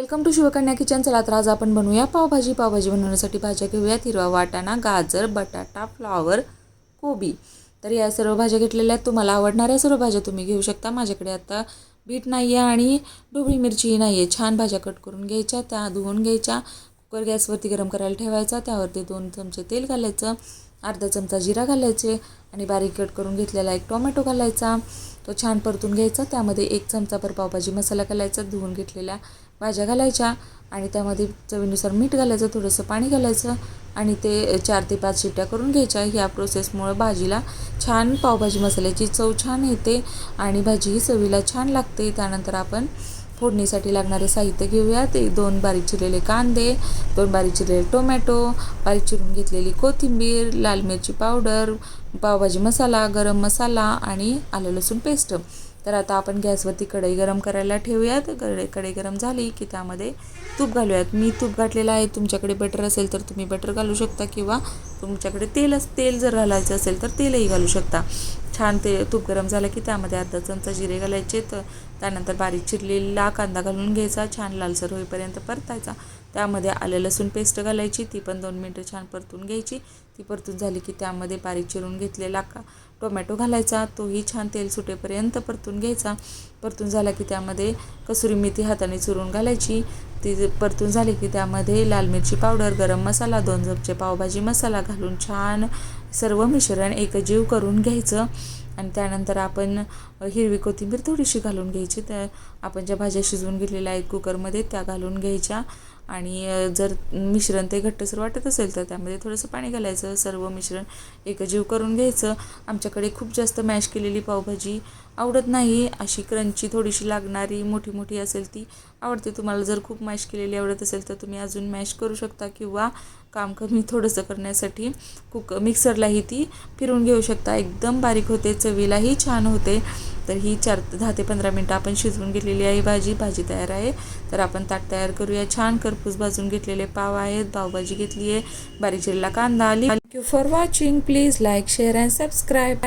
Welcome to Shivkanya kitchen. चला तर आज आपण बनवूया पावभाजी. पावभाजी बनवण्यासाठी भाज्या घेऊयात. हिरवा वाटाणा गाजर बटाटा फ्लॉवर कोबी. तर या सर्व भाज्या घेतलेल्या आहेत. तुम्हाला आवडणाऱ्या सर्व भाज्या तुम्ही घेऊ शकता. माझ्याकडे आता बीट नाही आहे आणि ढोबळी मिरचीही नाही आहे छान भाज्या कट करून घ्यायच्या त्या धुवून घ्यायच्या. कुकर गॅसवरती गरम करायला ठेवायचा. त्यावरती दोन चमचे तेल घालायचं. अर्धा चमचा जिरा घालायचे. आणि बारीक कट करून घेतलेला एक टोमॅटो घालायचा. तो छान परतून घ्यायचा. त्यामध्ये एक चमचाभर पावभाजी मसाला घालायचा. धुवून घेतलेल्या भाज्या घालायच्या. आणि त्यामध्ये चवीनुसार मीठ घालायचं. थोडंसं पाणी घालायचं. आणि ते चार ते पाच शिट्ट्या करून घ्यायच्या. ह्या प्रोसेसमुळं भाजीला छान पावभाजी मसाल्याची चव छान येते. आणि भाजी ही चवीला छान लागते. त्यानंतर आपण फोडणीसाठी लागणारे साहित्य घेऊयात एक दोन बारीक चिरलेले कांदे दोन बारीक चिरलेले टोमॅटो बारीक चिरून घेतलेली कोथिंबीर लाल मिरची पावडर पावभाजी मसाला गरम मसाला आणि आलं लसूण पेस्ट. तर आता आपण गॅसवरती कढई गरम करायला ठेवूयात. कढई कढई गरम झाली की त्यामध्ये तूप घालूयात. मी तूप घातलेलं आहे. तुमच्याकडे बटर असेल तर तुम्ही बटर घालू शकता किंवा तुमच्याकडे तेल तेल जर घालायचं असेल तर तेलही घालू शकता. छान ते तूप गरम झालं की त्यामध्ये अर्धा चमचा जिरे घालायचे. तर त्यानंतर बारीक चिरलेला कांदा घालून घ्यायचा. छान लालसर होईपर्यंत परतायचा. त्यामध्ये आलं लसूण पेस्ट घालायची. ती पण दोन मिनटं छान परतून घ्यायची. ती परतून झाली की त्यामध्ये बारीक चिरून घेतलेला का टोमॅटो घालायचा तोही छान तेल सुटेपर्यंत परतून घ्यायचा. परतून झाला की त्यामध्ये कसुरी मेथी हाताने चुरून घालायची. ती परतून झाली की त्यामध्ये लाल मिरची पावडर गरम मसाला दोन चमचे पावभाजी मसाला घालून छान सर्व मिश्रण एकजीव करून घ्यायचं. आणि त्यानंतर आपण हिरवी कोथिंबीर थोडीशी घालून घ्यायची. त्या आपण ज्या भाज्या शिजवून घेतलेल्या आहेत कुकरमध्ये त्या घालून घ्यायच्या. आणि जर मिश्रण ते घट्टसर वाटत असेल तर त्यामध्ये थोडंसं पाणी घालायचं सर्व मिश्रण एकजीव करून घ्यायचं. आमच्याकडे खूप जास्त मॅश केलेली पावभाजी आवडत नाही. अशी क्रंची थोडीशी लागणारी मोठी मोठी असेल ती आवडते. तुम्हाला जर खूप मॅश केलेली आवडत असेल तर तुम्ही अजून मॅश करू शकता किंवा काम कमी थोडंसं करण्यासाठी कुक मिक्सरलाही ती फिरून घेऊ शकता. एकदम बारीक होते चवीलाही छान होते. तर ही चार दहा ते पंधरा मिनटं आपण शिजवून घेतलेली आहे. भाजी भाजी तयार आहे. तर आपण ताट तयार करूया. छान करपूस भाजून घेतलेले पाव आहेत. पावभाजी घेतली आहे. बारीक जिरला कांदा thank you for watching please like share and subscribe